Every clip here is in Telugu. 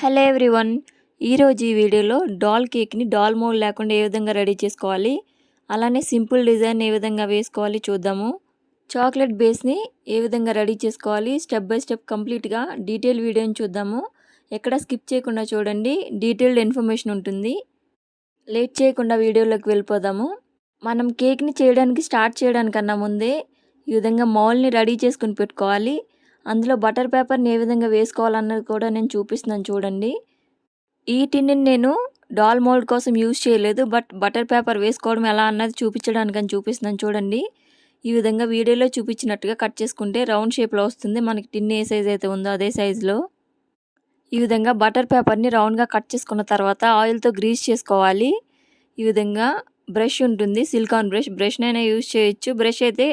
Hello everyone. ఈరోజు ఈ వీడియోలో డాల్ కేక్ని డాల్ మోల్ లేకుండా ఏ విధంగా రెడీ చేసుకోవాలి? అలానే సింపుల్ డిజైన్ ఏ విధంగా వేసుకోవాలి చూద్దాము. చాక్లెట్ బేస్ని ఏ విధంగా రెడీ చేసుకోవాలి? స్టెప్ బై స్టెప్ కంప్లీట్గా డీటెయిల్ వీడియోని చూద్దాము. ఎక్కడ స్కిప్ చేయకుండా చూడండి. డీటెయిల్డ్ ఇన్ఫర్మేషన్ ఉంటుంది. లేట్ చేయకుండా వీడియోలోకి వెళ్ళిపోదాము. మనం కేక్ని చేయడానికి స్టార్ట్ చేయడానికన్నా ముందే ఈ విధంగా మౌల్ని రెడీ చేసుకుని పెట్టుకోవాలి. అందులో బటర్ పేపర్ని ఏ విధంగా వేసుకోవాలన్నది కూడా నేను చూపిస్తున్నాను చూడండి. ఈ టిన్ని నేను డాల్ మోల్డ్ కోసం యూజ్ చేయలేదు బట్ బటర్ పేపర్ వేసుకోవడం ఎలా అన్నది చూపించడానికి అని చూపిస్తున్నాను చూడండి. ఈ విధంగా వీడియోలో చూపించినట్టుగా కట్ చేసుకుంటే రౌండ్ షేప్లో వస్తుంది. మనకి టిన్ ఏ సైజ్ అయితే ఉందో అదే సైజులో. ఈ విధంగా బటర్ పేపర్ని రౌండ్గా కట్ చేసుకున్న తర్వాత ఆయిల్తో గ్రీస్ చేసుకోవాలి. ఈ విధంగా బ్రష్ ఉంటుంది సిలికాన్ బ్రష్. బ్రష్నైనా యూజ్ చేయొచ్చు. బ్రష్ అయితే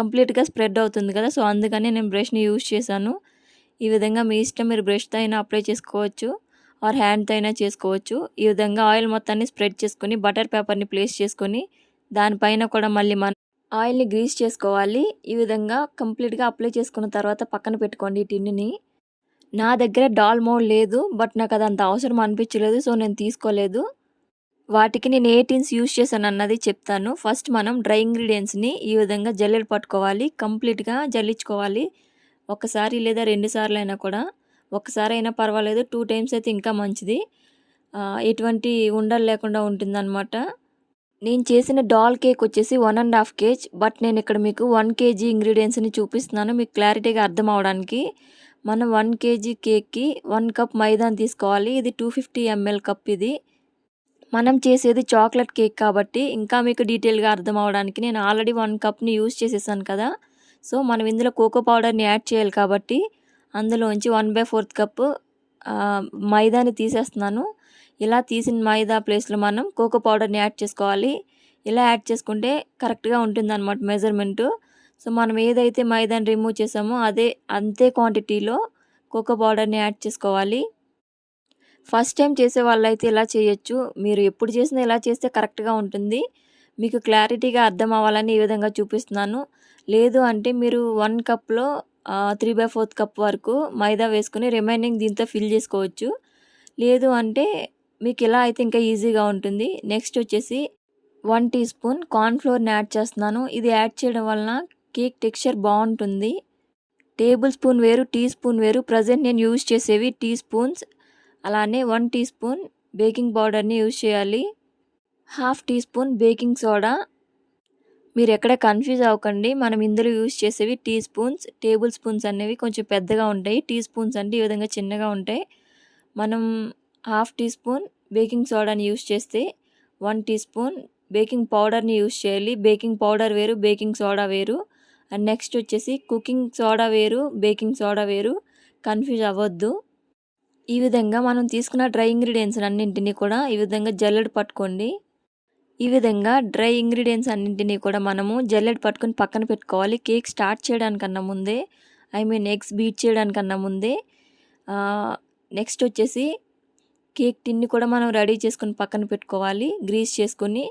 కంప్లీట్గా స్ప్రెడ్ అవుతుంది కదా సో అందుకని నేను బ్రష్ని యూజ్ చేశాను. ఈ విధంగా మీ ఇష్టం మీరు బ్రష్తో అయినా అప్లై చేసుకోవచ్చు ఆర్ హ్యాండ్తో అయినా చేసుకోవచ్చు. ఈ విధంగా ఆయిల్ మొత్తాన్ని స్ప్రెడ్ చేసుకొని బటర్ పేపర్ని ప్లేస్ చేసుకొని దానిపైన కూడా మళ్ళీ మన ఆయిల్ని గ్రీస్ చేసుకోవాలి. ఈ విధంగా కంప్లీట్గా అప్లై చేసుకున్న తర్వాత పక్కన పెట్టుకోండి ఈ టిన్నుని. నా దగ్గర డాల్ మోడ్ లేదు బట్ నాకు అది అంత అవసరం అనిపించలేదు సో నేను తీసుకోలేదు. వాటికి నేను ఏ టిన్స్ యూజ్ చేశాను అన్నది చెప్తాను. ఫస్ట్ మనం డ్రై ఇంగ్రీడియంట్స్ని ఈ విధంగా జల్లెలు పట్టుకోవాలి. కంప్లీట్గా జల్లించుకోవాలి. ఒకసారి లేదా రెండు సార్లు అయినా కూడా. ఒకసారి అయినా పర్వాలేదు. టూ టైమ్స్ అయితే ఇంకా మంచిది. ఎటువంటి ఉండలు లేకుండా ఉంటుందన్నమాట. నేను చేసిన డాల్ కేక్ వచ్చేసి one and half kg but నేను ఇక్కడ మీకు వన్ కేజీ ఇంగ్రీడియంట్స్ని చూపిస్తున్నాను. మీకు క్లారిటీగా అర్థం అవడానికి. మనం వన్ కేజీ కేక్కి వన్ కప్ మైదాన్ తీసుకోవాలి. ఇది టూ ఫిఫ్టీ ఎంఎల్ కప్ ఇది. మనం చేసేది చాక్లెట్ కేక్ కాబట్టి ఇంకా మీకు డీటెయిల్గా అర్థం అవడానికి నేను ఆల్రెడీ వన్ కప్ని యూజ్ చేసేసాను కదా. సో మనం ఇందులో కోకో పౌడర్ని యాడ్ చేయాలి కాబట్టి అందులోంచి వన్ బై ఫోర్త్ కప్ మైదాని తీసేస్తున్నాను. ఇలా తీసిన మైదా ప్లేస్లో మనం కోకో పౌడర్ని యాడ్ చేసుకోవాలి. ఇలా యాడ్ చేసుకుంటే కరెక్ట్గా ఉంటుంది అనమాట మెజర్మెంటు. సో మనం ఏదైతే మైదాని రిమూవ్ చేసామో అదే అంతే క్వాంటిటీలో కోకో పౌడర్ని యాడ్ చేసుకోవాలి. ఫస్ట్ టైం చేసే వాళ్ళైతే ఇలా చేయొచ్చు. మీరు ఎప్పుడు చేసినా ఇలా చేస్తే కరెక్ట్గా ఉంటుంది. మీకు క్లారిటీగా అర్థం అవ్వాలని ఈ విధంగా చూపిస్తున్నాను. లేదు అంటే మీరు వన్ కప్లో త్రీ బై ఫోర్త్ కప్ వరకు మైదా వేసుకుని రిమైనింగ్ దీంతో ఫిల్ చేసుకోవచ్చు. లేదు అంటే మీకు ఇలా అయితే ఇంకా ఈజీగా ఉంటుంది. నెక్స్ట్ వచ్చేసి వన్ టీ స్పూన్ కార్న్ఫ్లోర్ని యాడ్ చేస్తున్నాను. ఇది యాడ్ చేయడం వలన కేక్ టెక్స్చర్ బాగుంటుంది. టేబుల్ స్పూన్ వేరు టీ స్పూన్ వేరు. ప్రజెంట్ నేను యూజ్ చేసేవి టీ స్పూన్స్ అలానే వన్ టీ స్పూన్ బేకింగ్ పౌడర్ని యూజ్ చేయాలి. Half teaspoon baking soda. మీరు ఎక్కడ కన్ఫ్యూజ్ అవ్వకండి. మనం ఇందులో యూజ్ చేసేవి టీ స్పూన్స్ టేబుల్ స్పూన్స్ అనేవి కొంచెం పెద్దగా ఉంటాయి. టీ స్పూన్స్ అంటే ఈ విధంగా చిన్నగా ఉంటాయి. మనం హాఫ్ టీ స్పూన్ బేకింగ్ సోడాని యూజ్ చేస్తే వన్ టీ స్పూన్ బేకింగ్ పౌడర్ని యూజ్ చేయాలి. బేకింగ్ పౌడర్ వేరు బేకింగ్ సోడా వేరు. అండ్ నెక్స్ట్ వచ్చేసి కుకింగ్ సోడా వేరు బేకింగ్ సోడా వేరు. కన్ఫ్యూజ్ అవ్వద్దు. ఈ విధంగా మనం తీసుకున్న డ్రై ఇంగ్రీడియంట్స్ అన్నింటినీ కూడా ఈ విధంగా జల్లెడ పట్టుకోండి. ఈ విధంగా డ్రై ఇంగ్రీడియంట్స్ అన్నింటినీ కూడా మనము జల్లెడ పట్టుకొని పక్కన పెట్టుకోవాలి. కేక్ స్టార్ట్ చేయడానికన్నా ముందే ఐ మీన్ ఎగ్స్ బీట్ చేయడానికన్నా ముందే నెక్స్ట్ వచ్చేసి కేక్ టిన్ని కూడా మనం రెడీ చేసుకొని పక్కన పెట్టుకోవాలి. గ్రీస్ చేసుకొని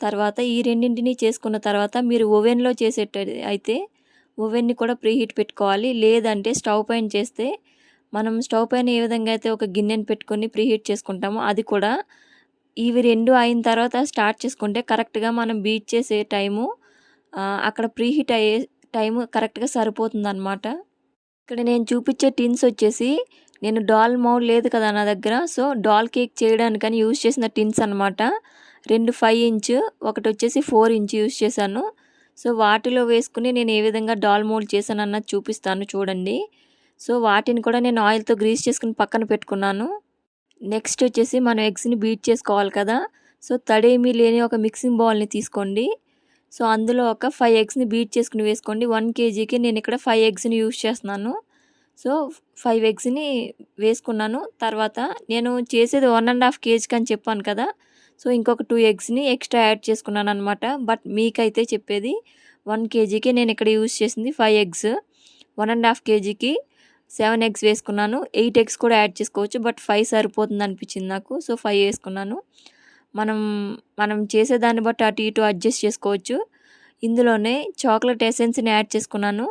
తర్వాత ఈ రెండింటిని చేసుకున్న తర్వాత మీరు ఓవెన్లో చేసేట అయితే ఓవెన్ని కూడా ప్రీహీట్ పెట్టుకోవాలి. లేదంటే స్టవ్ పైన చేస్తే మనం స్టవ్ పైన ఏ విధంగా అయితే ఒక గిన్నెని పెట్టుకొని ప్రీహీట్ చేసుకుంటామో అది కూడా ఇవి రెండు అయిన తర్వాత స్టార్ట్ చేసుకుంటే కరెక్ట్గా మనం బీట్ చేసే టైము అక్కడ ప్రీహీట్ అయ్యే టైము కరెక్ట్గా సరిపోతుందనమాట ఇక్కడ నేను చూపించే టిన్స్ వచ్చేసి నేను డాల్ మౌల్ లేదు కదా నా దగ్గర సో డాల్ కేక్ చేయడానికని యూజ్ చేసిన టిన్స్ అనమాట రెండు ఫైవ్ ఇంచ్ ఒకటి వచ్చేసి ఫోర్ ఇంచ్ యూజ్ చేశాను. సో వాటిలో వేసుకుని నేను ఏ విధంగా డాల్ మోల్డ్ చేశానన్నది చూపిస్తాను చూడండి. సో వాటిని కూడా నేను ఆయిల్తో గ్రీస్ చేసుకుని పక్కన పెట్టుకున్నాను. నెక్స్ట్ వచ్చేసి మనం ఎగ్స్ని బీట్ చేసుకోవాలి కదా. సో తడేమీ లేని ఒక మిక్సింగ్ బౌల్ని తీసుకోండి. సో అందులో ఒక ఫైవ్ ఎగ్స్ని బీట్ చేసుకుని వేసుకోండి. వన్ కేజీకి నేను ఇక్కడ ఫైవ్ ఎగ్స్ని యూజ్ చేస్తున్నాను. సో ఫైవ్ ఎగ్స్ని వేసుకున్నాను. తర్వాత నేను చేసేది వన్ అండ్ హాఫ్ కేజీకి అని చెప్పాను కదా. సో ఇంకొక టూ ఎగ్స్ని ఎక్స్ట్రా యాడ్ చేసుకున్నాను అనమాట బట్ మీకైతే చెప్పేది వన్ కేజీకి నేను ఇక్కడ యూజ్ చేసింది five eggs. One and half కేజీకి సెవెన్ ఎగ్స్ వేసుకున్నాను. ఎయిట్ ఎగ్స్ కూడా యాడ్ చేసుకోవచ్చు. బట్ ఫైవ్ సరిపోతుంది అనిపించింది నాకు. సో ఫైవ్ వేసుకున్నాను. మనం మనం చేసేదాన్ని బట్టి అటు ఇటు అడ్జస్ట్ చేసుకోవచ్చు. ఇందులోనే చాక్లెట్ ఎసెన్స్ని యాడ్ చేసుకున్నాను.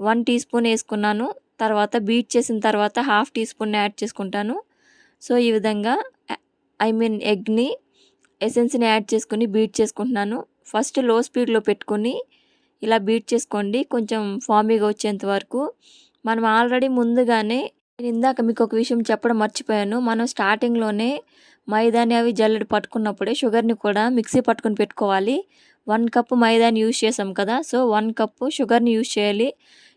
వన్ టీ స్పూన్ వేసుకున్నాను. తర్వాత బీట్ చేసిన తర్వాత హాఫ్ టీ స్పూన్ యాడ్ చేసుకుంటాను. సో ఈ విధంగా ఐ మీన్ ఎగ్ని ఎసెన్స్ని యాడ్ చేసుకుని బీట్ చేసుకుంటున్నాను. ఫస్ట్లో స్పీడ్లో పెట్టుకొని ఇలా బీట్ చేసుకోండి. కొంచెం ఫామీగా వచ్చేంత వరకు. మనం ఆల్రెడీ ముందుగానే నేను ఇందాక మీకు ఒక విషయం చెప్పడం మర్చిపోయాను. మనం స్టార్టింగ్లోనే మైదాని అవి జల్లెడ పట్టుకున్నప్పుడే షుగర్ని కూడా మిక్సీ పట్టుకుని పెట్టుకోవాలి. వన్ కప్ మైదాని యూజ్ చేసాం కదా సో వన్ కప్పు షుగర్ని యూజ్ చేయాలి.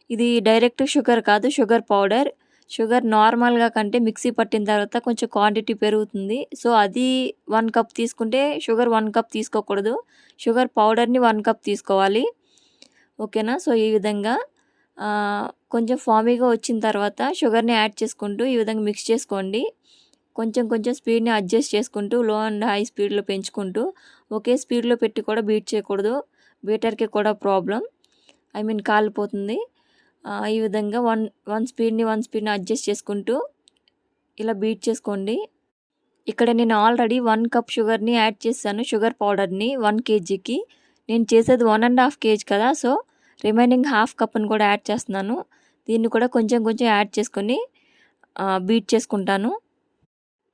ఇది డైరెక్ట్ షుగర్ కాదు షుగర్ పౌడర్ షుగర్ నార్మల్గా కంటే మిక్సీ పట్టిన తర్వాత కొంచెం క్వాంటిటీ పెరుగుతుంది. సో అది వన్ కప్ తీసుకుంటే షుగర్ వన్ కప్ తీసుకోకూడదు. షుగర్ పౌడర్ని వన్ కప్ తీసుకోవాలి. ఓకేనా? సో ఈ విధంగా కొంచెం ఫామీగా వచ్చిన తర్వాత షుగర్ని యాడ్ చేసుకుంటూ ఈ విధంగా మిక్స్ చేసుకోండి. కొంచెం కొంచెం స్పీడ్ని అడ్జస్ట్ చేసుకుంటూ లో అండ్ హై స్పీడ్లో పెంచుకుంటూ ఒకే స్పీడ్లో పెట్టి కూడా బీట్ చేయకూడదు. బీటర్కి కూడా ప్రాబ్లం. ఐ మీన్ కాలిపోతుంది. ఈ విధంగా వన్ వన్ స్పీడ్ని వన్ స్పీడ్ని అడ్జస్ట్ చేసుకుంటూ ఇలా బీట్ చేసుకోండి. ఇక్కడ నేను ఆల్రెడీ వన్ కప్ షుగర్ని యాడ్ చేశాను షుగర్ పౌడర్ని వన్ కేజీకి. నేను చేసేది వన్ అండ్ హాఫ్ కేజీ కదా సో రిమైనింగ్ హాఫ్ కప్ని కూడా యాడ్ చేస్తున్నాను. దీన్ని కూడా కొంచెం కొంచెం యాడ్ చేసుకొని బీట్ చేసుకుంటాను.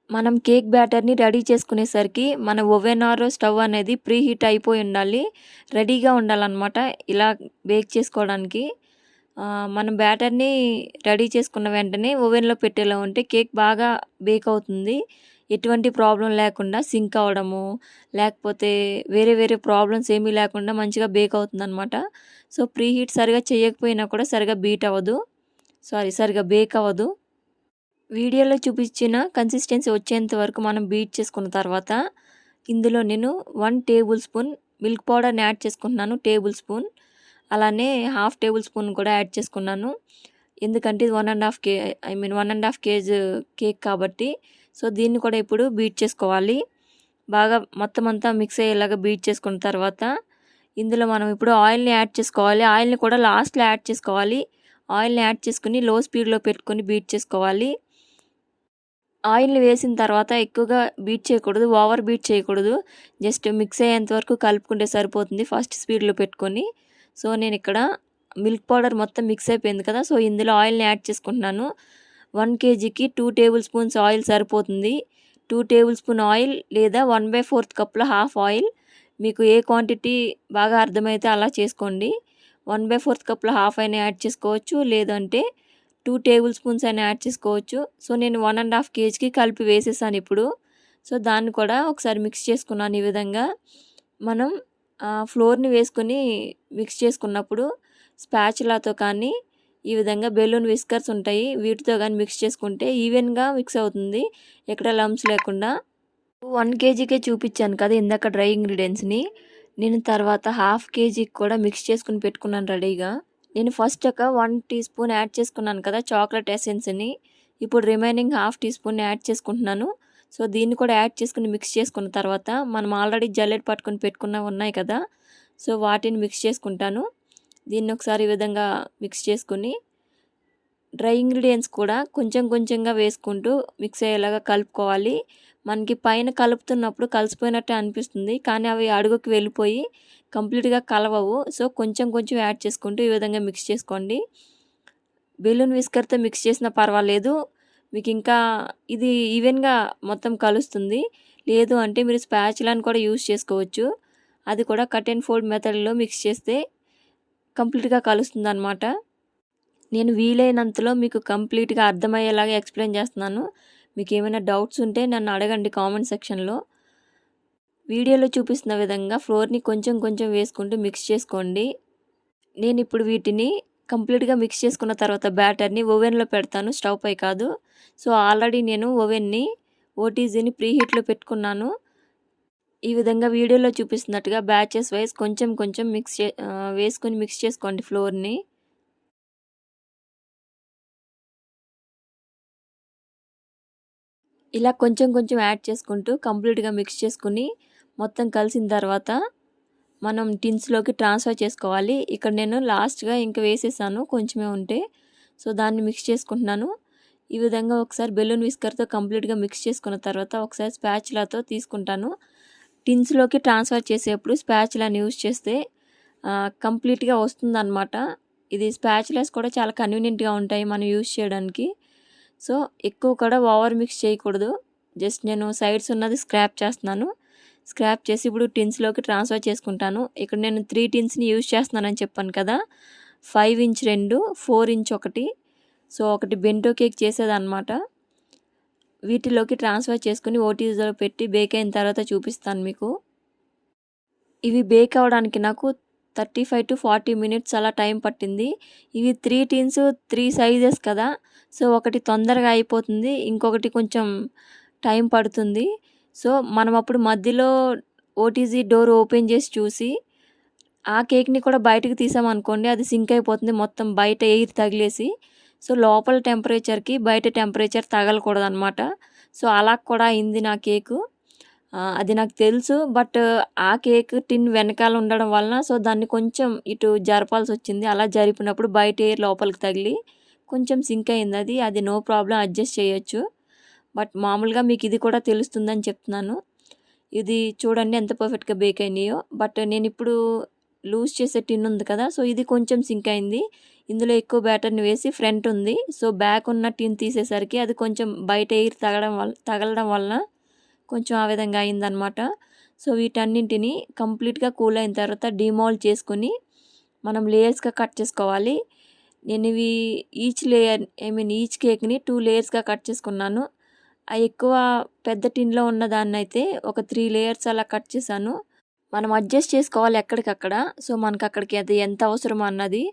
మనం కేక్ బ్యాటర్ని రెడీ చేసుకునేసరికి మన ఓవెన్ ఆర్ స్టవ్ అనేది ప్రీ హీట్ అయిపోయి ఉండాలి. రెడీగా ఉండాలన్నమాట ఇలా బేక్ చేసుకోవడానికి. మనం బ్యాటర్ని రెడీ చేసుకున్న వెంటనే ఓవెన్లో పెట్టేలా ఉంటే కేక్ బాగా బేక్ అవుతుంది. ఎటువంటి ప్రాబ్లం లేకుండా సింక్ అవ్వడము లేకపోతే వేరే వేరే ప్రాబ్లమ్స్ ఏమీ లేకుండా మంచిగా బేక్ అవుతుంది అనమాట సో ప్రీ హీట్ సరిగా చేయకపోయినా కూడా సరిగా బీట్ అవ్వదు. సారీ సరిగా బేక్ అవ్వదు. వీడియోలో చూపించిన కన్సిస్టెన్సీ వచ్చేంత వరకు మనం బీట్ చేసుకున్న తర్వాత ఇందులో నేను వన్ టేబుల్ స్పూన్ మిల్క్ పౌడర్ని యాడ్ చేసుకుంటున్నాను టేబుల్ స్పూన్. అలానే హాఫ్ టేబుల్ స్పూన్ కూడా యాడ్ చేసుకున్నాను. ఎందుకంటే ఇది one and half K I mean one and half kg cake కాబట్టి సో దీన్ని కూడా ఇప్పుడు బీట్ చేసుకోవాలి. బాగా మొత్తం అంతా మిక్స్ అయ్యేలాగా బీట్ చేసుకున్న తర్వాత ఇందులో మనం ఇప్పుడు ఆయిల్ని యాడ్ చేసుకోవాలి. ఆయిల్ని కూడా లాస్ట్లో యాడ్ చేసుకోవాలి. ఆయిల్ని యాడ్ చేసుకుని లో స్పీడ్లో పెట్టుకొని బీట్ చేసుకోవాలి. ఆయిల్ని వేసిన తర్వాత ఎక్కువగా బీట్ చేయకూడదు ఓవర్ బీట్ చేయకూడదు. జస్ట్ మిక్స్ అయ్యేంత వరకు కలుపుకుంటే సరిపోతుంది ఫస్ట్ స్పీడ్లో పెట్టుకొని. సో నేను ఇక్కడ మిల్క్ పౌడర్ మొత్తం మిక్స్ అయిపోయింది కదా సో ఇందులో ఆయిల్ని యాడ్ చేసుకుంటున్నాను. వన్ కేజీకి టూ టేబుల్ స్పూన్స్ ఆయిల్ సరిపోతుంది. టూ టేబుల్ స్పూన్ ఆయిల్ లేదా వన్ బై ఫోర్త్ కప్లో హాఫ్ ఆయిల్. మీకు ఏ క్వాంటిటీ బాగా అర్థమైతే అలా చేసుకోండి. వన్ బై ఫోర్త్ కప్లో హాఫ్ అయినా యాడ్ చేసుకోవచ్చు లేదంటే టూ టేబుల్ స్పూన్స్ అయినా యాడ్ చేసుకోవచ్చు. సో నేను వన్ అండ్ హాఫ్ కేజీకి కలిపి వేసేసాను ఇప్పుడు. సో దాన్ని కూడా ఒకసారి మిక్స్ చేసుకున్నాను ఈ విధంగా. మనం ఫ్లోర్ని వేసుకొని మిక్స్ చేసుకున్నప్పుడు స్పాచులాతో కానీ ఈ విధంగా బెలూన్ విస్కర్స్ ఉంటాయి. వీటితో కానీ మిక్స్ చేసుకుంటే ఈవెన్గా మిక్స్ అవుతుంది. ఎక్కడ లమ్స్ లేకుండా. వన్ కేజీకే చూపించాను కదా ఇందాక డ్రై ఇంగ్రీడియంట్స్ని నేను తర్వాత హాఫ్ కేజీకి కూడా మిక్స్ చేసుకుని పెట్టుకున్నాను రెడీగా నేను ఫస్ట్ ఒక వన్ టీ స్పూన్ యాడ్ చేసుకున్నాను కదా చాక్లెట్ ఎసెన్స్ని ఇప్పుడు remaining half teaspoon add చేసుకుంటున్నాను. సో దీన్ని కూడా యాడ్ చేసుకుని మిక్స్ చేసుకున్న తర్వాత మనం ఆల్రెడీ జల్లెడ్ పట్టుకుని పెట్టుకున్న ఉన్నాయి కదా. సో వాటిని మిక్స్ చేసుకుంటాను. దీన్ని ఒకసారి ఈ విధంగా మిక్స్ చేసుకుని డ్రై ఇంగ్రీడియంట్స్ కూడా కొంచెం కొంచెంగా వేసుకుంటూ మిక్స్ అయ్యేలాగా కలుపుకోవాలి. మనకి పైన కలుపుతున్నప్పుడు కలిసిపోయినట్టే అనిపిస్తుంది. కానీ అవి అడుగుకి వెళ్ళిపోయి కంప్లీట్గా కలవవు. సో కొంచెం కొంచెం యాడ్ చేసుకుంటూ ఈ విధంగా మిక్స్ చేసుకోండి. బెలూన్ విస్కర్తో మిక్స్ చేసినా పర్వాలేదు. మీకు ఇంకా ఇది ఈవెన్గా మొత్తం కలుస్తుంది. లేదు అంటే మీరు స్పాచులాని కూడా యూస్ చేసుకోవచ్చు. అది కూడా కట్ అండ్ ఫోల్డ్ మెథడ్లో మిక్స్ చేస్తే కంప్లీట్గా కలుస్తుంది అనమాట నేను వీలైనంతలో మీకు కంప్లీట్గా అర్థమయ్యేలాగా ఎక్స్ప్లెయిన్ చేస్తున్నాను. మీకు ఏమైనా డౌట్స్ ఉంటే నన్ను అడగండి కామెంట్ సెక్షన్లో. వీడియోలో చూపిస్తున్న విధంగా ఫ్లోర్ని కొంచెం కొంచెం వేసుకుంటూ మిక్స్ చేసుకోండి. నేను ఇప్పుడు వీటిని కంప్లీట్గా మిక్స్ చేసుకున్న తర్వాత బ్యాటర్ని ఓవెన్లో పెడతాను స్టవ్ పై కాదు. సో ఆల్రెడీ నేను ఓవెన్ని ఓటీజీని ప్రీహీట్లో పెట్టుకున్నాను. ఈ విధంగా వీడియోలో చూపిస్తున్నట్టుగా బ్యాచెస్ వైజ్ కొంచెం కొంచెం మిక్స్ చే వేసుకొని మిక్స్ చేసుకోండి ఫ్లోర్ని. ఇలా కొంచెం కొంచెం యాడ్ చేసుకుంటూ కంప్లీట్గా మిక్స్ చేసుకుని మొత్తం కలిసిన తర్వాత మనం టిన్స్లోకి ట్రాన్స్ఫర్ చేసుకోవాలి. ఇక్కడ నేను లాస్ట్గా ఇంకా వేసేసాను కొంచెమే ఉంటే. సో దాన్ని మిక్స్ చేసుకుంటున్నాను. ఈ విధంగా ఒకసారి బెలూన్ విస్కర్తో కంప్లీట్గా మిక్స్ చేసుకున్న తర్వాత ఒకసారి స్పాచ్లాతో తీసుకుంటాను. టిన్స్లోకి ట్రాన్స్ఫర్ చేసేప్పుడు స్పాచ్లని యూజ్ చేస్తే కంప్లీట్గా వస్తుందన్నమాట. ఇది స్పాచ్లెస్ కూడా చాలా కన్వీనియంట్గా ఉంటాయి మనం యూజ్ చేయడానికి. సో ఎక్కువ కూడా ఓవర్ మిక్స్ చేయకూడదు. జస్ట్ నేను సైడ్స్ ఉన్నది స్క్రాప్ చేస్తున్నాను. స్క్రాప్ చేసి ఇప్పుడు టిన్స్లోకి ట్రాన్స్ఫర్ చేసుకుంటాను. ఇక్కడ నేను త్రీ టిన్స్ని యూజ్ చేస్తున్నానని చెప్పాను కదా. ఫైవ్ ఇంచ్ రెండు ఫోర్ ఇంచ్ ఒకటి. సో ఒకటి బెంటో కేక్ చేసేదన్నమాట. వీటిలోకి ట్రాన్స్ఫర్ చేసుకుని ఓటీజీలో పెట్టి బేక్ అయిన తర్వాత చూపిస్తాను మీకు. ఇవి బేక్ అవ్వడానికి నాకు thirty five to forty minutes అలా టైం పట్టింది. ఇవి త్రీ టీన్స్ త్రీ సైజెస్ కదా. సో ఒకటి తొందరగా అయిపోతుంది ఇంకొకటి కొంచెం టైం పడుతుంది. సో మనం అప్పుడు మధ్యలో ఓటీజీ డోర్ ఓపెన్ చేసి చూసి ఆ కేక్ని కూడా బయటకు తీసామనుకోండి అది సింక్ అయిపోతుంది మొత్తం బయట ఎయిర్ తగిలేసి. సో లోపల టెంపరేచర్కి బయట టెంపరేచర్ తగలకూడదు అనమాట సో అలా కూడా అయింది నా కేకు. అది నాకు తెలుసు బట్ ఆ కేక్ టిన్ వెనకాల ఉండడం వలన సో దాన్ని కొంచెం ఇటు జరపాల్సి వచ్చింది. అలా జరిపినప్పుడు బయట ఎయిర్ లోపలికి తగిలి కొంచెం సింక్ అయింది అది. అది నో ప్రాబ్లం అడ్జస్ట్ చేయొచ్చు. బట్ మామూలుగా మీకు ఇది కూడా తెలుస్తుందని చెప్తున్నాను. ఇది చూడండి ఎంత పర్ఫెక్ట్గా బేక్ అయినాయో. బట్ నేను ఇప్పుడు లూజ్ చేసే టిన్ ఉంది కదా సో ఇది కొంచెం సింక్ అయింది. ఇందులో ఎక్కువ బ్యాటర్ని వేసి ఫ్రంట్ ఉంది. సో బ్యాక్ ఉన్న టిన్ తీసేసరికి అది కొంచెం బయట ఎయిర్ తగలడం వల్ల తగలడం వలన కొంచెం ఆ విధంగా అయిందనమాట సో వీటన్నింటిని కంప్లీట్గా కూల్ అయిన తర్వాత డిమాల్డ్ చేసుకొని మనం లేయర్స్గా కట్ చేసుకోవాలి. నేను ఇవి each layer I mean each కేక్ని టూ లేయర్స్గా కట్ చేసుకున్నాను. ఆ ఎక్కువ పెద్ద టిన్లో ఉన్న దాన్ని అయితే ఒక త్రీ లేయర్స్ అలా కట్ చేశాను. మనం అడ్జస్ట్ చేసుకోవాలి ఎక్కడికక్కడ. సో మనకు అక్కడికి అది ఎంత అవసరమో అన్నది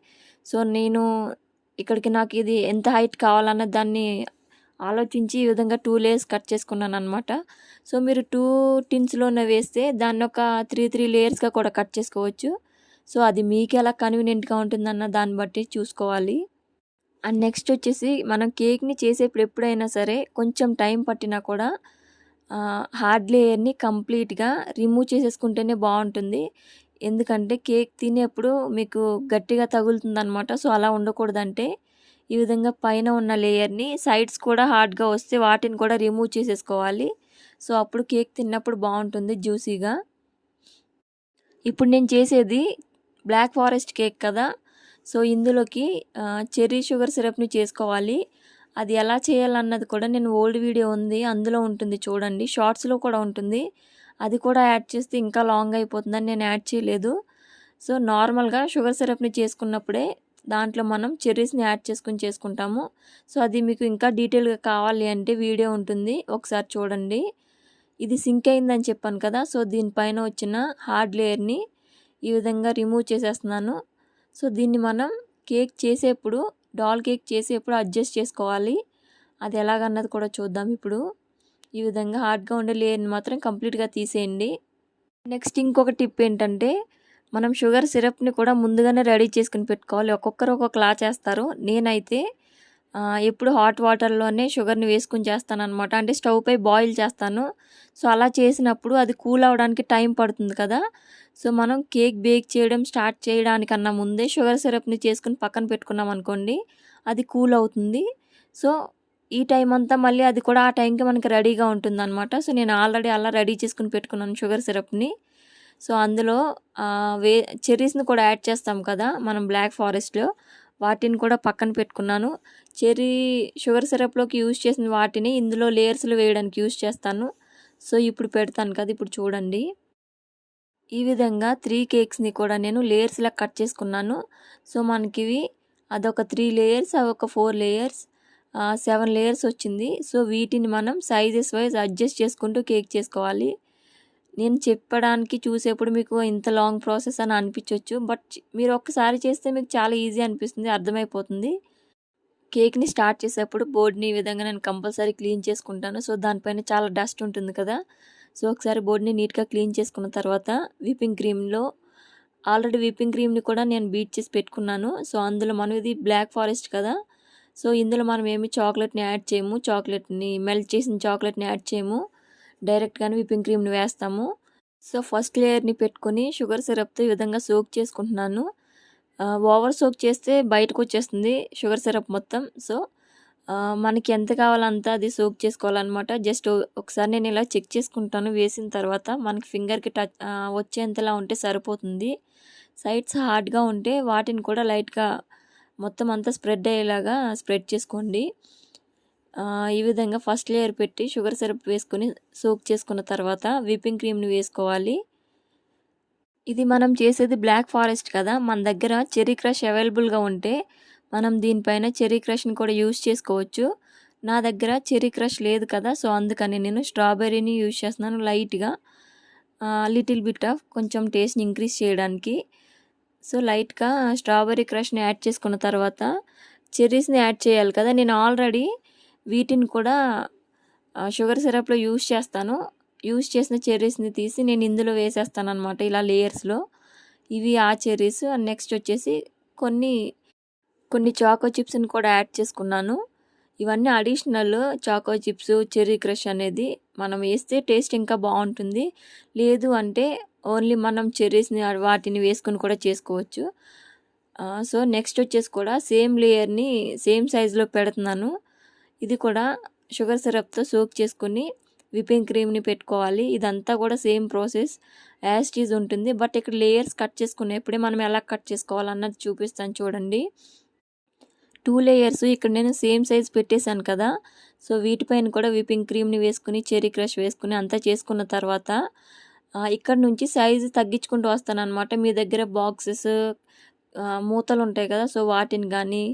సో నేను ఇక్కడికి నాకు ఇది ఎంత హైట్ కావాలన్న దాన్ని ఆలోచించి ఈ విధంగా టూ లేయర్స్ కట్ చేసుకున్నాను అనమాట సో మీరు టూ టిన్స్లోనే వేస్తే దాన్ని ఒక త్రీ త్రీ లేయర్స్గా కూడా కట్ చేసుకోవచ్చు. సో అది మీకు ఎలా కన్వీనియంట్గా ఉంటుందన్న దాన్ని బట్టి చూసుకోవాలి. అండ్ నెక్స్ట్ వచ్చేసి మనం కేక్ని చేసేప్పుడు ఎప్పుడైనా సరే కొంచెం టైం పట్టినా కూడా హార్డ్ లేయర్ని కంప్లీట్గా రిమూవ్ చేసేసుకుంటేనే బాగుంటుంది. ఎందుకంటే కేక్ తినేప్పుడు మీకు గట్టిగా తగులుతుంది అనమాట సో అలా ఉండకూడదంటే ఈ విధంగా పైన ఉన్న లేయర్ని సైడ్స్ కూడా హార్డ్గా వస్తే వాటిని కూడా రిమూవ్ చేసేసుకోవాలి. సో అప్పుడు కేక్ తిన్నప్పుడు బాగుంటుంది జ్యూసీగా. ఇప్పుడు నేను చేసేది బ్లాక్ ఫారెస్ట్ కేక్ కదా. సో ఇందులోకి చెర్రీ షుగర్ సిరప్ని చేసుకోవాలి. అది ఎలా చేయాలన్నది కూడా నేను ఓల్డ్ వీడియో ఉంది. అందులో ఉంటుంది చూడండి. షార్ట్స్లో కూడా ఉంటుంది. అది కూడా యాడ్ చేస్తే ఇంకా లాంగ్ అయిపోతుందని నేను యాడ్ చేయలేదు. సో నార్మల్గా షుగర్ సిరప్ని చేసుకున్నప్పుడే దాంట్లో మనం చెర్రీస్ని యాడ్ చేసుకుని చేసుకుంటాము. సో అది మీకు ఇంకా డీటెయిల్గా కావాలి అంటే వీడియో ఉంటుంది. ఒకసారి చూడండి. ఇది సింక్ అయిందని చెప్పాను కదా సో దీనిపైన వచ్చిన హార్డ్ లేయర్ని ఈ విధంగా రిమూవ్ చేసేస్తున్నాను. సో దీన్ని మనం కేక్ చేసేప్పుడు డాల్ కేక్ చేసేప్పుడు అడ్జస్ట్ చేసుకోవాలి. అది ఎలాగన్నది కూడా చూద్దాం ఇప్పుడు. ఈ విధంగా హార్డ్గా ఉండే లేయర్ని మాత్రం కంప్లీట్గా తీసేయండి. నెక్స్ట్ ఇంకొక టిప్ ఏంటంటే మనం షుగర్ సిరప్ని కూడా ముందుగానే రెడీ చేసుకుని పెట్టుకోవాలి. ఒక్కొక్కరు ఒక్కొక్కలా చేస్తారు. నేనైతే ఎప్పుడు హాట్ వాటర్లోనే షుగర్ని వేసుకుని చేస్తాను అనమాట అంటే స్టవ్ పై బాయిల్ చేస్తాను. సో అలా చేసినప్పుడు అది కూల్ అవడానికి టైం పడుతుంది కదా. సో మనం కేక్ బేక్ చేయడం స్టార్ట్ చేయడానికన్నా ముందే షుగర్ సిరప్ని చేసుకుని పక్కన పెట్టుకున్నాం అనుకోండి అది కూల్ అవుతుంది. సో ఈ టైం అంతా మళ్ళీ అది కూడా ఆ టైంకి మనకి రెడీగా ఉంటుంది అనమాట సో నేను ఆల్రెడీ అలా రెడీ చేసుకుని పెట్టుకున్నాను షుగర్ సిరప్ని. సో అందులో వే చెర్రీస్ని కూడా యాడ్ చేస్తాం కదా మనం బ్లాక్ ఫారెస్ట్లో. వాటిని కూడా పక్కన పెట్టుకున్నాను. చెర్రీ షుగర్ సిరప్లోకి యూజ్ చేసిన వాటిని ఇందులో లేయర్స్లు వేయడానికి యూజ్ చేస్తాను. సో ఇప్పుడు పెడతాను కదా ఇప్పుడు చూడండి. ఈ విధంగా త్రీ కేక్స్ని కూడా నేను లేయర్స్లా కట్ చేసుకున్నాను. సో మనకి ఇవి అదొక త్రీ లేయర్స్ అవి ఒక ఫోర్ లేయర్స్. సెవెన్ లేయర్స్ వచ్చింది. సో వీటిని మనం సైజెస్ వైజ్ అడ్జస్ట్ చేసుకుంటూ కేక్ చేసుకోవాలి. నేను చెప్పడానికి చూసేప్పుడు మీకు ఇంత లాంగ్ ప్రాసెస్ అని అనిపించవచ్చు బట్ మీరు ఒక్కసారి చేస్తే మీకు చాలా ఈజీ అనిపిస్తుంది అర్థమైపోతుంది. కేక్ని స్టార్ట్ చేసేప్పుడు బోర్డ్ని ఈ విధంగా నేను కంపల్సరీ క్లీన్ చేసుకుంటాను. సో దానిపైన చాలా డస్ట్ ఉంటుంది కదా. సో ఒకసారి బోర్డ్ని నీట్గా క్లీన్ చేసుకున్న తర్వాత విప్పింగ్ క్రీమ్లో ఆల్రెడీ విప్పింగ్ క్రీమ్ని కూడా నేను బీట్ చేసి పెట్టుకున్నాను. సో అందులో మనం ఇది బ్లాక్ ఫారెస్ట్ కదా. సో ఇందులో మనం ఏమి చాక్లెట్ని యాడ్ చేయము. చాక్లెట్ని మెల్ట్ చేసిన చాక్లెట్ని యాడ్ చేయము. డైరెక్ట్గానే విప్పింగ్ క్రీమ్ని వేస్తాము. సో ఫస్ట్ లేయర్ని పెట్టుకొని షుగర్ సిరప్తో ఈ విధంగా సోక్ చేసుకుంటున్నాను. ఓవర్ సోక్ చేస్తే బయటకు వచ్చేస్తుంది షుగర్ సిరప్ మొత్తం. సో మనకి ఎంత కావాలంత అది సోక్ చేసుకోవాలన్నమాట. జస్ట్ ఒకసారి నేను ఇలా చెక్ చేసుకుంటాను. వేసిన తర్వాత మనకి ఫింగర్కి టచ్ వచ్చేంతలా ఉంటే సరిపోతుంది. సైడ్స్ హార్డ్గా ఉంటే వాటిని కూడా లైట్గా మొత్తం అంతా స్ప్రెడ్ అయ్యేలాగా స్ప్రెడ్ చేసుకోండి. ఈ విధంగా ఫస్ట్ లేయర్ పెట్టి షుగర్ సిరప్ వేసుకొని సోక్ చేసుకున్న తర్వాత విప్పింగ్ క్రీమ్ని వేసుకోవాలి. ఇది మనం చేసేది బ్లాక్ ఫారెస్ట్ కదా. మన దగ్గర చెర్రీ క్రష్ అవైలబుల్గా ఉంటే మనం దీనిపైన చెర్రీ క్రష్ని కూడా యూస్ చేసుకోవచ్చు. నా దగ్గర చెర్రీ క్రష్ లేదు కదా సో అందుకని నేను స్ట్రాబెర్రీని యూజ్ చేస్తున్నాను లైట్గా. లిటిల్ బిట్ ఆఫ్ కొంచెం టేస్ట్ని ఇంక్రీజ్ చేయడానికి. సో లైట్గా స్ట్రాబెర్రీ క్రష్ని యాడ్ చేసుకున్న తర్వాత చెర్రీస్ని యాడ్ చేయాలి కదా. నేను ఆల్రెడీ వీటిని కూడా షుగర్ సిరప్లో యూస్ చేస్తాను. యూస్ చేసిన చెర్రీస్ని తీసి నేను ఇందులో వేసేస్తాను అనమాట ఇలా లేయర్స్లో. ఇవి ఆ చెర్రీస్ నెక్స్ట్ వచ్చేసి కొన్ని కొన్ని చాకో చిప్స్ని కూడా యాడ్ చేసుకున్నాను. ఇవన్నీ additional choco chips cherry crush అనేది మనం వేస్తే టేస్ట్ ఇంకా బాగుంటుంది. లేదు అంటే ఓన్లీ మనం చెర్రీస్ని వాటిని వేసుకొని కూడా చేసుకోవచ్చు. సో నెక్స్ట్ వచ్చేసి కూడా సేమ్ లేయర్ని సేమ్ సైజులో పెడుతున్నాను. ఇది కూడా షుగర్ సిరప్తో సోక్ చేసుకొని విపింగ్ క్రీమ్ని పెట్టుకోవాలి. ఇదంతా కూడా సేమ్ ప్రాసెస్ యాస్టీజ్ ఉంటుంది. బట్ ఇక్కడ లేయర్స్ కట్ చేసుకునేప్పుడే మనం ఎలా కట్ చేసుకోవాలన్నది చూపిస్తాను చూడండి. టూ లేయర్స్ ఇక్కడ నేను సేమ్ సైజ్ పెట్టేశాను కదా. సో వీటిపైన కూడా విపింగ్ క్రీమ్ని వేసుకుని చెరీ క్రష్ వేసుకుని అంతా చేసుకున్న తర్వాత ఇక్కడ నుంచి సైజు తగ్గించుకుంటూ వస్తాను అనమాట మీ దగ్గర బాక్సెస్ మూతలు ఉంటాయి కదా సో వాటిని కానీ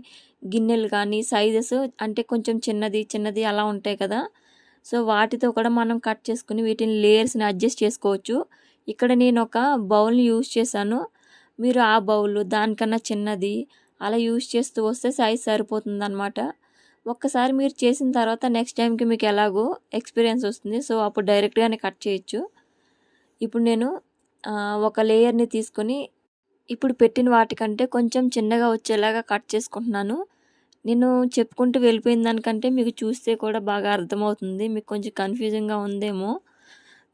గిన్నెలు కానీ సైజెస్ అంటే కొంచెం చిన్నది చిన్నది అలా ఉంటాయి కదా. సో వాటితో కూడా మనం కట్ చేసుకుని వీటిని లేయర్స్ని అడ్జస్ట్ చేసుకోవచ్చు. ఇక్కడ నేను ఒక బౌల్ని యూజ్ చేశాను. మీరు ఆ బౌల్ దానికన్నా చిన్నది అలా యూజ్ చేస్తూ వస్తే సైజ్ సరిపోతుంది అనమాట ఒక్కసారి మీరు చేసిన తర్వాత నెక్స్ట్ టైంకి మీకు ఎలాగో ఎక్స్పీరియన్స్ వస్తుంది. సో అప్పుడు డైరెక్ట్గానే కట్ చేయొచ్చు. ఇప్పుడు నేను ఒక లేయర్ని తీసుకొని ఇప్పుడు పెట్టిన వాటికంటే కొంచెం చిన్నగా వచ్చేలాగా కట్ చేసుకుంటున్నాను. నేను చెప్పుకుంటూ వెళ్ళిపోయిన దానికంటే మీకు చూస్తే కూడా బాగా అర్థమవుతుంది. మీకు కొంచెం కన్ఫ్యూజింగ్గా ఉందేమో.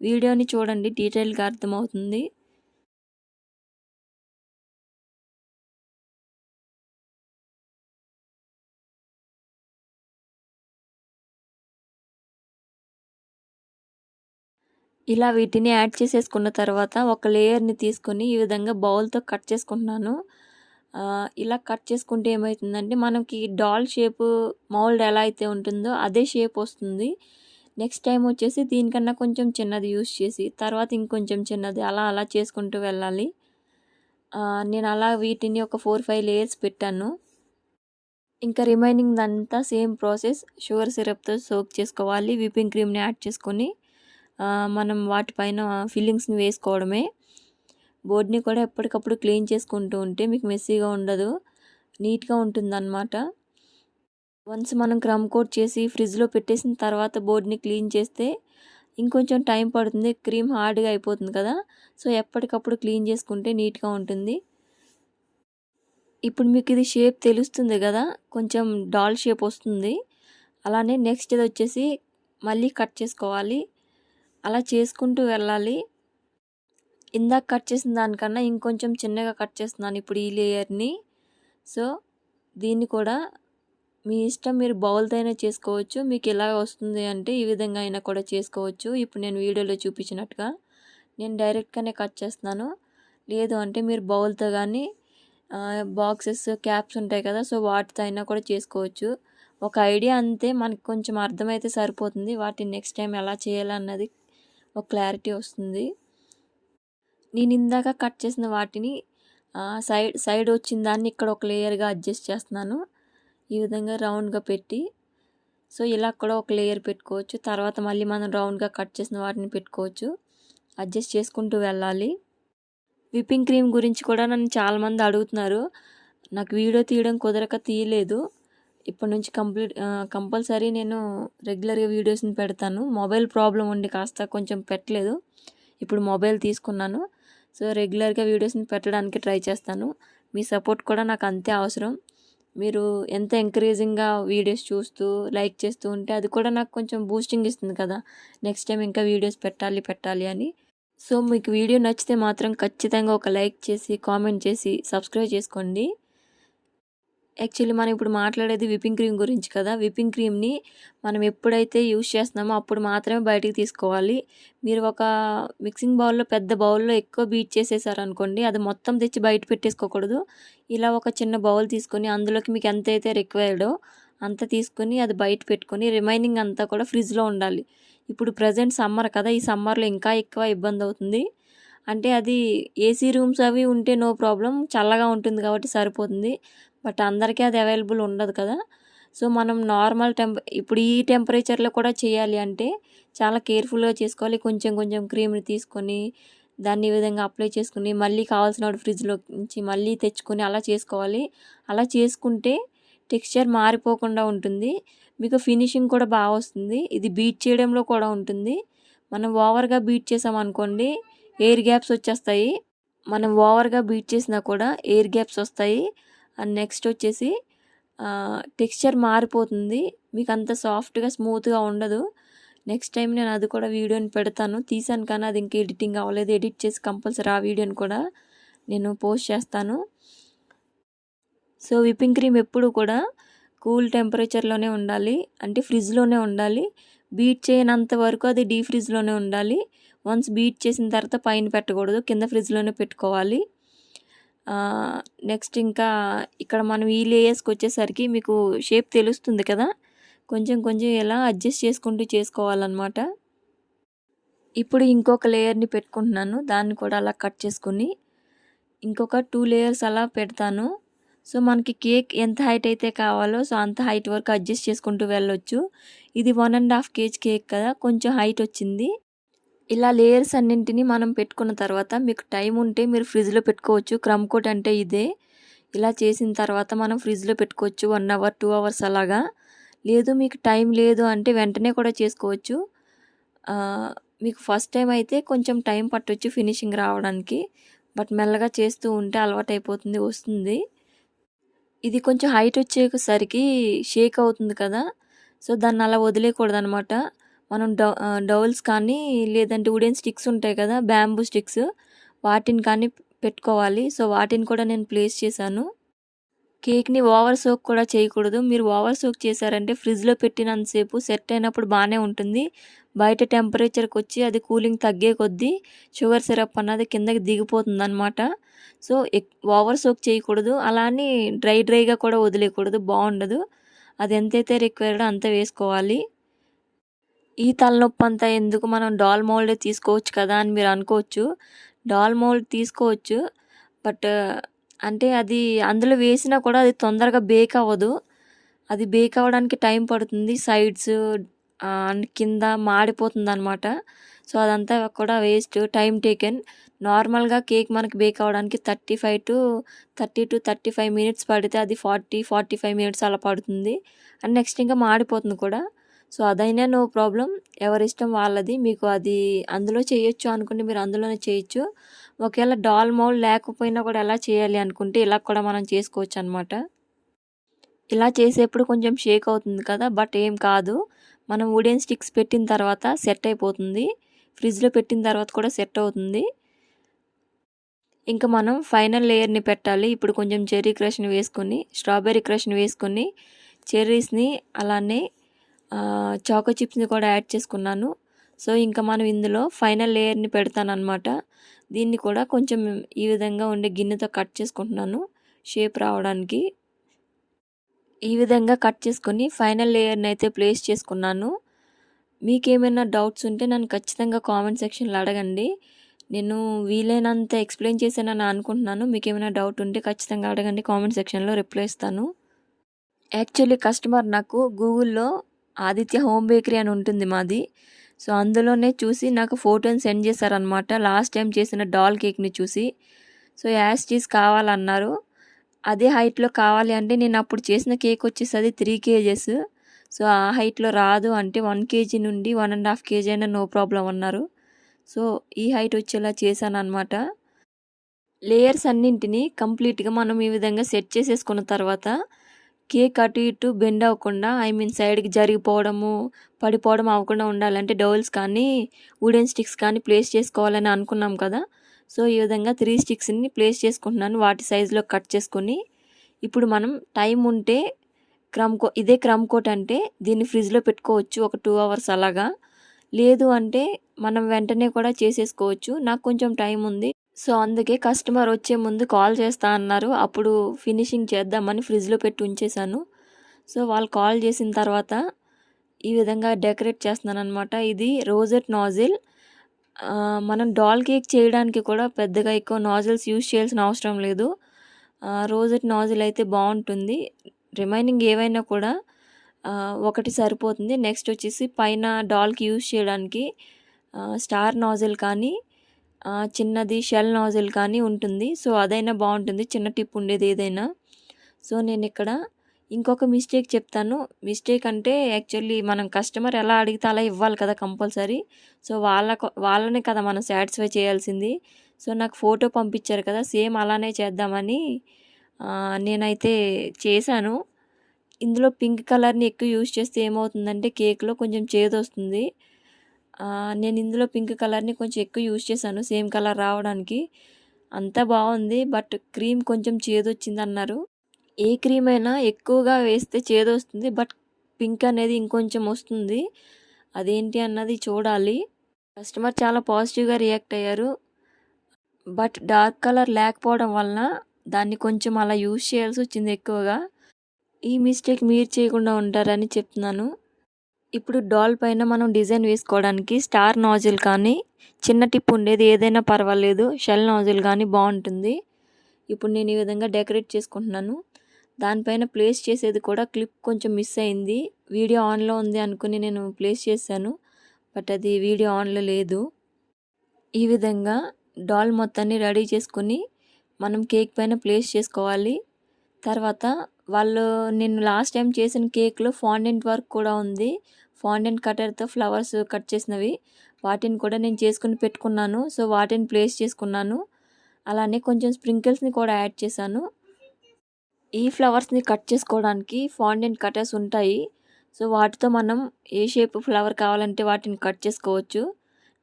వీడియోని చూడండి డీటెయిల్గా అర్థమవుతుంది. ఇలా వీటిని యాడ్ చేసేసుకున్న తర్వాత ఒక లేయర్ని తీసుకొని ఈ విధంగా బౌల్తో కట్ చేసుకుంటున్నాను. ఇలా కట్ చేసుకుంటే ఏమవుతుందంటే మనకి డాల్ షేప్ మౌల్డ్ ఎలా అయితే ఉంటుందో అదే షేప్ వస్తుంది. నెక్స్ట్ టైం వచ్చేసి దీనికన్నా కొంచెం చిన్నది యూస్ చేసి తర్వాత ఇంకొంచెం చిన్నది అలా అలా చేసుకుంటూ వెళ్ళాలి. నేను అలా వీటిని ఒక ఫోర్ ఫైవ్ లేయర్స్ పెట్టాను. ఇంకా రిమైనింగ్ అంతా సేమ్ ప్రాసెస్ షుగర్ సిరప్తో సోక్ చేసుకోవాలి విపింగ్ క్రీమ్ని యాడ్ చేసుకొని. మనం వాటిపైన ఫిల్లింగ్స్ని వేసుకోవడమే. బోర్డ్ని కూడా ఎప్పటికప్పుడు క్లీన్ చేసుకుంటూ ఉంటే మీకు మెస్సీగా ఉండదు. నీట్గా ఉంటుందన్నమాట. వన్స్ మనం క్రమ్ కోట్ చేసి ఫ్రిడ్జ్లో పెట్టేసిన తర్వాత బోర్డ్ని క్లీన్ చేస్తే ఇంకొంచెం టైం పడుతుంది క్రీమ్ హార్డ్గా అయిపోతుంది కదా. సో ఎప్పటికప్పుడు క్లీన్ చేసుకుంటే నీట్గా ఉంటుంది. ఇప్పుడు మీకు ఇది షేప్ తెలుస్తుంది కదా కొంచెం డాల్ షేప్ వస్తుంది. అలానే నెక్స్ట్ ఇది వచ్చేసి మళ్ళీ కట్ చేసుకోవాలి. అలా చేసుకుంటూ వెళ్ళాలి. ఇందాక కట్ చేసిన దానికన్నా ఇంకొంచెం చిన్నగా కట్ చేస్తున్నాను ఇప్పుడు ఈ లేయర్ని. సో దీన్ని కూడా మీ ఇష్టం మీరు బౌల్తో అయినా చేసుకోవచ్చు. మీకు ఎలా వస్తుంది అంటే ఈ విధంగా అయినా కూడా చేసుకోవచ్చు. ఇప్పుడు నేను వీడియోలో చూపించినట్టుగా నేను డైరెక్ట్గానే కట్ చేస్తున్నాను. లేదు అంటే మీరు బౌల్తో కానీ బాక్సెస్ క్యాప్స్ ఉంటాయి కదా సో వాటితో అయినా కూడా చేసుకోవచ్చు. ఒక ఐడియా అంతే మనకి కొంచెం అర్థమైతే సరిపోతుంది. వాటిని నెక్స్ట్ టైం ఎలా చేయాలన్నది ఒక క్లారిటీ వస్తుంది. నేను ఇందాక కట్ చేసిన వాటిని సైడ్ సైడ్ వచ్చిన దాన్ని ఇక్కడ ఒక లేయర్గా అడ్జస్ట్ చేస్తున్నాను. ఈ విధంగా రౌండ్గా పెట్టి సో ఇలా కూడా ఒక లేయర్ పెట్టుకోవచ్చు. తర్వాత మళ్ళీ మనం రౌండ్గా కట్ చేసిన వాటిని పెట్టుకోవచ్చు. అడ్జస్ట్ చేసుకుంటూ వెళ్ళాలి. విప్పింగ్ క్రీమ్ గురించి కూడా నన్ను చాలామంది అడుగుతున్నారు. నాకు వీడియో తీయడం కుదరక తీయలేదు. ఇప్పటి నుంచి కంప్లీట్ కంపల్సరీ నేను రెగ్యులర్గా వీడియోస్ని పెడతాను. మొబైల్ ప్రాబ్లం ఉండి కాస్త కొంచెం పెట్టలేదు. ఇప్పుడు మొబైల్ తీసుకున్నాను. సో రెగ్యులర్గా వీడియోస్ని పెట్టడానికి ట్రై చేస్తాను. మీ సపోర్ట్ కూడా నాకు అంతే అవసరం. మీరు ఎంత ఎంకరేజింగ్గా వీడియోస్ చూస్తూ లైక్ చేస్తూ ఉంటే అది కూడా నాకు కొంచెం బూస్టింగ్ ఇస్తుంది కదా. నెక్స్ట్ టైం ఇంకా వీడియోస్ పెట్టాలి పెట్టాలి అని. సో మీకు వీడియో నచ్చితే మాత్రం ఖచ్చితంగా ఒక లైక్ చేసి కామెంట్ చేసి సబ్స్క్రైబ్ చేసుకోండి. యాక్చువల్లీ మనం ఇప్పుడు మాట్లాడేది విపింగ్ క్రీమ్ గురించి కదా. విపింగ్ క్రీమ్ని మనం ఎప్పుడైతే యూస్ చేస్తున్నామో అప్పుడు మాత్రమే బయటికి తీసుకోవాలి. మీరు ఒక మిక్సింగ్ బౌల్లో పెద్ద బౌల్లో ఎక్కువ బీట్ చేసేసారనుకోండి అది మొత్తం తెచ్చి బయట పెట్టేసుకోకూడదు. ఇలా ఒక చిన్న బౌల్ తీసుకొని అందులోకి మీకు ఎంత అయితే రిక్వైర్డో అంత తీసుకొని అది బయట పెట్టుకొని రిమైనింగ్ అంతా కూడా ఫ్రిడ్జ్లో ఉండాలి. ఇప్పుడు ప్రజెంట్ సమ్మర్ కదా ఈ సమ్మర్లో ఇంకా ఎక్కువ ఇబ్బంది అవుతుంది. అంటే అది ఏసీ రూమ్స్ అవి ఉంటే నో ప్రాబ్లం చల్లగా ఉంటుంది కాబట్టి సరిపోతుంది. బట్ అందరికీ అది అవైలబుల్ ఉండదు కదా. సో మనం నార్మల్ టెంప ఇప్పుడు ఈ టెంపరేచర్లో కూడా చేయాలి అంటే చాలా కేర్ఫుల్గా చేసుకోవాలి. కొంచెం కొంచెం క్రీమ్ని తీసుకొని దాన్ని ఈ విధంగా అప్లై చేసుకుని మళ్ళీ కావాల్సిన ఫ్రిడ్జ్లో నుంచి మళ్ళీ తెచ్చుకొని అలా చేసుకోవాలి. అలా చేసుకుంటే టెక్స్చర్ మారిపోకుండా ఉంటుంది. మీకు ఫినిషింగ్ కూడా బాగా వస్తుంది. ఇది బీట్ చేయడంలో కూడా ఉంటుంది. మనం ఓవర్గా బీట్ చేసామనుకోండి ఎయిర్ గ్యాప్స్ వచ్చేస్తాయి. మనం ఓవర్గా బీట్ చేసినా కూడా ఎయిర్ గ్యాప్స్ వస్తాయి. అండ్ నెక్స్ట్ వచ్చేసి టెక్స్చర్ మారిపోతుంది. మీకు అంత సాఫ్ట్గా స్మూత్గా ఉండదు. నెక్స్ట్ టైం నేను అది కూడా వీడియోని పెడతాను. తీసాను కానీ అది ఇంకా ఎడిటింగ్ అవ్వలేదు. ఎడిట్ చేసి కంపల్సరీ ఆ వీడియోని కూడా నేను పోస్ట్ చేస్తాను. సో విప్పింగ్ క్రీమ్ ఎప్పుడు కూడా కూల్ టెంపరేచర్లోనే ఉండాలి. అంటే ఫ్రిడ్జ్లోనే ఉండాలి. బీట్ చేయనంత వరకు అది డీ ఫ్రిడ్జ్లోనే ఉండాలి. వన్స్ బీట్ చేసిన తర్వాత పైన పెట్టకూడదు. కింద ఫ్రిడ్జ్లోనే పెట్టుకోవాలి. నెక్స్ట్ ఇంకా ఇక్కడ మనం ఈ లేయర్స్కి వచ్చేసరికి మీకు షేప్ తెలుస్తుంది కదా? కొంచెం కొంచెం ఎలా అడ్జస్ట్ చేసుకుంటూ చేసుకోవాలన్నమాట. ఇప్పుడు ఇంకొక లేయర్ని పెట్టుకుంటున్నాను. దాన్ని కూడా అలా కట్ చేసుకుని ఇంకొక టూ లేయర్స్ అలా పెడతాను. సో మనకి కేక్ ఎంత హైట్ అయితే కావాలో సో అంత హైట్ వరకు అడ్జస్ట్ చేసుకుంటూ వెళ్ళొచ్చు. ఇది one and half KG cake కదా? కొంచెం హైట్ వచ్చింది. ఇలా లేయర్స్ అన్నింటినీ మనం పెట్టుకున్న తర్వాత మీకు టైం ఉంటే మీరు ఫ్రిడ్జ్లో పెట్టుకోవచ్చు. క్రమ్ కోట్ అంటే ఇదే. ఇలా చేసిన తర్వాత మనం ఫ్రిడ్జ్లో పెట్టుకోవచ్చు. వన్ అవర్ టూ అవర్స్ అలాగా. లేదు మీకు టైం లేదు అంటే వెంటనే కూడా చేసుకోవచ్చు. మీకు ఫస్ట్ టైం అయితే కొంచెం టైం పట్టవచ్చు ఫినిషింగ్ రావడానికి. బట్ మెల్లగా చేస్తూ ఉంటే అలవాటు అయిపోతుంది వస్తుంది. ఇది కొంచెం హైట్ వచ్చేసరికి షేక్ అవుతుంది కదా. సో దాన్ని అలా వదిలేయకూడదు అనమాట మనం డౌ డౌల్స్ కానీ లేదంటే వుడెన్ స్టిక్స్ ఉంటాయి కదా బ్యాంబూ స్టిక్స్ వాటిని కానీ పెట్టుకోవాలి. సో వాటిని కూడా నేను ప్లేస్ చేశాను. కేక్ని ఓవర్ సోక్ కూడా చేయకూడదు. మీరు ఓవర్ సోక్ చేశారంటే ఫ్రిడ్జ్లో పెట్టినంతసేపు సెట్ అయినప్పుడు బాగానే ఉంటుంది. బయట టెంపరేచర్కి వచ్చి అది కూలింగ్ తగ్గే కొద్దీ షుగర్ సిరప్ అన్నది కిందకి దిగిపోతుంది అనమాట సో ఓవర్ సోక్ చేయకూడదు. అలా అని డ్రై డ్రైగా కూడా వదిలేయకూడదు బాగుండదు అది ఎంతైతే రిక్వైర్డ్ అంత వేసుకోవాలి. ఈ తలనొప్పి అంతా ఎందుకు మనం డాల్ మోల్డ్ తీసుకోవచ్చు కదా అని మీరు అనుకోవచ్చు. డాల్ మోల్డ్ తీసుకోవచ్చు. బట్ అంటే అది అందులో వేసినా కూడా అది తొందరగా బేక్ అవ్వదు. అది బేక్ అవ్వడానికి టైం పడుతుంది. సైడ్స్ కింద మాడిపోతుంది అనమాట సో అదంతా కూడా వేస్ట్ టైం టేకెన్. నార్మల్గా కేక్ మనకి బేక్ అవ్వడానికి thirty five to thirty to thirty five minutes పడితే అది ఫార్టీ ఫార్టీ ఫైవ్ మినిట్స్ అలా పడుతుంది. అండ్ నెక్స్ట్ ఇంకా మాడిపోతుంది కూడా. సో అదైనా నో ప్రాబ్లం. ఎవరిష్టం వాళ్ళది. మీకు అది అందులో చేయొచ్చు అనుకుంటే మీరు అందులోనే చేయొచ్చు. ఒకవేళ డాల్ మౌల్ లేకపోయినా కూడా ఎలా చేయాలి అనుకుంటే ఇలా కూడా మనం చేసుకోవచ్చు అనమాట ఇలా చేసేప్పుడు కొంచెం షేక్ అవుతుంది కదా బట్ ఏం కాదు. మనం వుడెన్ స్టిక్స్ పెట్టిన తర్వాత సెట్ అయిపోతుంది. ఫ్రిడ్జ్లో పెట్టిన తర్వాత కూడా సెట్ అవుతుంది. ఇంకా మనం ఫైనల్ లేయర్ని పెట్టాలి. ఇప్పుడు కొంచెం చెర్రీ క్రష్ని వేసుకొని స్ట్రాబెర్రీ క్రష్ని వేసుకొని చెర్రీస్ని అలానే చాకో చిప్స్ని కూడా యాడ్ చేసుకున్నాను. సో ఇంకా మనం ఇందులో ఫైనల్ లేయర్ని పెడతాను అనమాట దీన్ని కూడా కొంచెం ఈ విధంగా ఉండే గిన్నెతో కట్ చేసుకుంటున్నాను. షేప్ రావడానికి. ఈ విధంగా కట్ చేసుకొని ఫైనల్ లేయర్ని అయితే ప్లేస్ చేసుకున్నాను. మీకేమైనా డౌట్స్ ఉంటే నన్ను ఖచ్చితంగా కామెంట్ సెక్షన్లో అడగండి. నేను వీలైనంత ఎక్స్ప్లెయిన్ చేశానని అనుకుంటున్నాను. మీకు ఏమైనా డౌట్ ఉంటే ఖచ్చితంగా అడగండి. కామెంట్ సెక్షన్లో రిప్లై ఇస్తాను. యాక్చువల్లీ కస్టమర్ నాకు గూగుల్లో ఆదిత్య హోమ్ బేకరీ అని ఉంటుంది మాది. సో అందులోనే చూసి నాకు ఫోటోని సెండ్ చేశారనమాట లాస్ట్ టైం చేసిన డాల్ కేక్ని చూసి. సో యాస్ చీజ్ కావాలన్నారు. అదే హైట్లో కావాలి అంటే నేను అప్పుడు చేసిన కేక్ వచ్చేసి అది త్రీ కేజెస్. సో ఆ హైట్లో రాదు అంటే వన్ కేజీ నుండి వన్ అండ్ హాఫ్ కేజీ అయినా నో ప్రాబ్లం అన్నారు. సో ఈ హైట్ వచ్చేలా చేశాను అనమాట లేయర్స్ అన్నింటినీ కంప్లీట్గా మనం ఈ విధంగా సెట్ చేసేసుకున్న తర్వాత కేక్ అటు ఇటు బెండ్ అవ్వకుండా ఐ మీన్ సైడ్కి జరిగిపోవడము పడిపోవడం అవ్వకుండా ఉండాలంటే డౌల్స్ కానీ వుడెన్ స్టిక్స్ కానీ ప్లేస్ చేసుకోవాలని అనుకున్నాం కదా. సో ఈ విధంగా త్రీ స్టిక్స్ని ప్లేస్ చేసుకుంటున్నాను వాటి సైజులో కట్ చేసుకొని. ఇప్పుడు మనం టైం ఉంటే క్రమ్ కో ఇదే క్రమ్ కోట్ అంటే దీన్ని ఫ్రిడ్జ్లో పెట్టుకోవచ్చు ఒక టూ అవర్స్ అలాగా. లేదు అంటే మనం వెంటనే కూడా చేసేసుకోవచ్చు. నాకు కొంచెం టైం ఉంది. సో అందుకే కస్టమర్ వచ్చే ముందు కాల్ చేస్తా అన్నారు. అప్పుడు ఫినిషింగ్ చేద్దామని ఫ్రిడ్జ్లో పెట్టి ఉంచేశాను. సో వాళ్ళు కాల్ చేసిన తర్వాత ఈ విధంగా డెకరేట్ చేస్తున్నాను అనమాట ఇది రోజెట్ నాజిల్. మనం డాల్ కేక్ చేయడానికి కూడా పెద్దగా ఎక్కువ నాజిల్స్ యూజ్ చేయాల్సిన అవసరం లేదు. రోజెట్ నాజిల్ అయితే బాగుంటుంది. రిమైనింగ్ ఏవైనా కూడా ఒకటి సరిపోతుంది. నెక్స్ట్ వచ్చేసి పైన డాల్కి యూజ్ చేయడానికి స్టార్ నాజిల్ కానీ చిన్నది షెల్ నాజిల్ కానీ ఉంటుంది. సో అదైనా బాగుంటుంది. చిన్న టిప్ ఉండేది ఏదైనా. సో నేను ఇక్కడ ఇంకొక మిస్టేక్ చెప్తాను. మిస్టేక్ అంటే యాక్చువల్లీ మనం కస్టమర్ ఎలా అడిగితే అలా ఇవ్వాలి కదా కంపల్సరీ. సో వాళ్ళ వాళ్ళనే కదా మనం సాటిస్ఫై చేయాల్సింది. సో నాకు ఫోటో పంపించారు కదా సేమ్ అలానే చేద్దామని నేనైతే చేశాను. ఇందులో పింక్ కలర్ని ఎక్కువ యూజ్ చేస్తే ఏమవుతుందంటే కేక్లో కొంచెం చేదు వస్తుంది నేను ఇందులో పింక్ కలర్ని కొంచెం ఎక్కువ యూజ్ చేశాను సేమ్ కలర్ రావడానికి. అంతా బాగుంది బట్ క్రీమ్ కొంచెం చేదొచ్చింది అన్నారు ఏ క్రీమ్ అయినా ఎక్కువగా వేస్తే చేదొస్తుంది బట్ పింక్ అనేది ఇంకొంచెం వస్తుంది. అదేంటి అన్నది చూడాలి. కస్టమర్ చాలా పాజిటివ్గా రియాక్ట్ అయ్యారు. బట్ డార్క్ కలర్ లేకపోవడం వలన దాన్ని కొంచెం అలా యూజ్ చేయాల్సి వచ్చింది ఎక్కువగా. ఈ మిస్టేక్ మీరు చేయకుండా ఉంటారని చెప్తున్నాను. ఇప్పుడు డాల్ పైన మనం డిజైన్ వేసుకోవడానికి స్టార్ నాజిల్ కానీ చిన్న టిప్ ఉండేది ఏదైనా పర్వాలేదు షెల్ నాజిల్ కానీ బాగుంటుంది. ఇప్పుడు నేను ఈ విధంగా డెకరేట్ చేసుకుంటున్నాను. దానిపైన ప్లేస్ చేసేది కూడా క్లిప్ కొంచెం మిస్ అయింది. వీడియో ఆన్లో ఉంది అనుకుని నేను ప్లేస్ చేశాను బట్ అది వీడియో ఆన్లో లేదు. ఈ విధంగా డాల్ మొత్తాన్ని రెడీ చేసుకుని మనం కేక్ పైన ప్లేస్ చేసుకోవాలి. తర్వాత వాళ్ళు నేను లాస్ట్ టైం చేసిన కేక్లో ఫాండెంట్ వర్క్ కూడా ఉంది. ఫాండెంట్ కటర్తో ఫ్లవర్స్ కట్ చేసినవి. వాటిని కూడా నేను చేసుకుని పెట్టుకున్నాను. సో వాటిని ప్లేస్ చేసుకున్నాను. అలానే కొంచెం స్ప్రింకిల్స్ని కూడా యాడ్ చేశాను. ఈ ఫ్లవర్స్ని కట్ చేసుకోవడానికి ఫాండెంట్ కటర్స్ ఉంటాయి. సో వాటితో మనం ఏ షేప్ ఫ్లవర్ కావాలంటే వాటిని కట్ చేసుకోవచ్చు.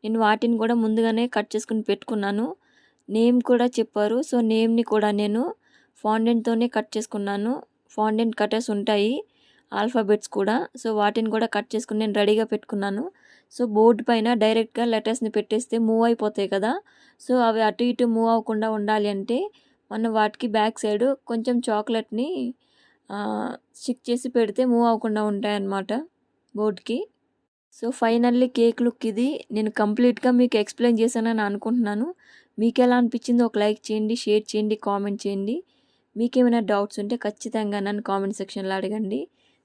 నేను వాటిని కూడా ముందుగానే కట్ చేసుకుని పెట్టుకున్నాను. నేమ్ కూడా చెప్పారు. సో నేమ్ని కూడా నేను ఫాండెంట్తోనే కట్ చేసుకున్నాను. ఫాండెంట్ కటర్స్ ఉంటాయి. ఆల్ఫాబెట్స్ కూడా. సో వాటిని కూడా కట్ చేసుకుని నేను రెడీగా పెట్టుకున్నాను. సో బోర్డు పైన డైరెక్ట్గా లెటర్స్ని పెట్టేస్తే మూవ్ అయిపోతాయి కదా. సో అవి అటు ఇటు మూవ్ అవ్వకుండా ఉండాలి అంటే మనం వాటికి బ్యాక్ సైడ్ కొంచెం చాక్లెట్ని స్టిక్ చేసి పెడితే మూవ్ అవ్వకుండా ఉంటాయన్నమాట బోర్డ్కి. సో ఫైనల్లీ కేక్ లుక్ ఇది. నేను కంప్లీట్గా మీకు ఎక్స్ప్లెయిన్ చేశానని అనుకుంటున్నాను. మీకు ఎలా అనిపించిందో ఒక లైక్ చేయండి షేర్ చేయండి కామెంట్ చేయండి. మీకేమైనా డౌట్స్ ఉంటే ఖచ్చితంగా నన్ను కామెంట్ సెక్షన్లో అడగండి.